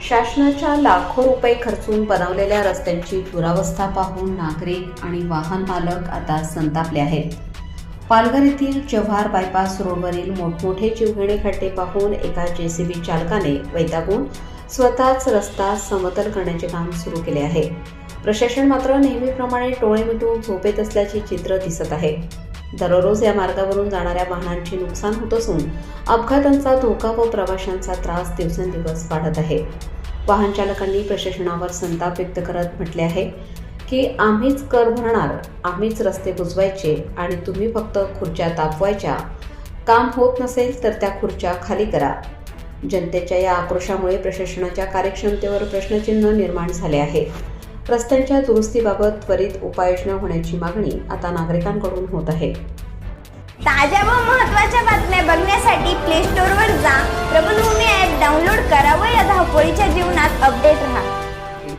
शासनाच्या लाखो रुपये खर्चून बनवलेल्या रस्त्यांची दुरावस्था पाहून नागरिक आणि वाहन मालक आता संतापले आहेत. पालघर येथील जव्हार बायपास रोडवरील मोठमोठे जीवघेणे खड्डे पाहून एका जेसीबी चालकाने वैतागून स्वतःच रस्ता समतल करण्याचे काम सुरू केले आहे. प्रशासन मात्र नेहमीप्रमाणे टोळे मिटून झोपेत असल्याचे चित्र दिसत आहे. दररोज या मार्गावरून जाणाऱ्या वाहनांचे नुकसान होत असून अपघातांचा धोका व प्रवाशांचा त्रास दिवसेंदिवस वाढत आहे. वाहन चालकांनी प्रशासनावर संताप व्यक्त करत म्हटले आहे की आम्हीच कर भरणार आम्हीच रस्ते बुजवायचे आणि तुम्ही फक्त खुर्च्या तापवायच्या. काम होत नसेल तर त्या खुर्च्या खाली करा. जनतेच्या या आक्रोशामुळे प्रशासनाच्या कार्यक्षमतेवर प्रश्नचिन्ह निर्माण झाले आहे. रस्त्यांच्या दुरुस्तीबाबत त्वरित उपाययोजना होण्याची मागणी आता नागरिकांकडून होत आहे. ताज्या व महत्त्वाच्या बातम्या बघण्यासाठी प्ले स्टोअरवर जा. प्रबलभूमी ऍप डाउनलोड करा व या धावपळीच्या जीवनात अपडेट राहा.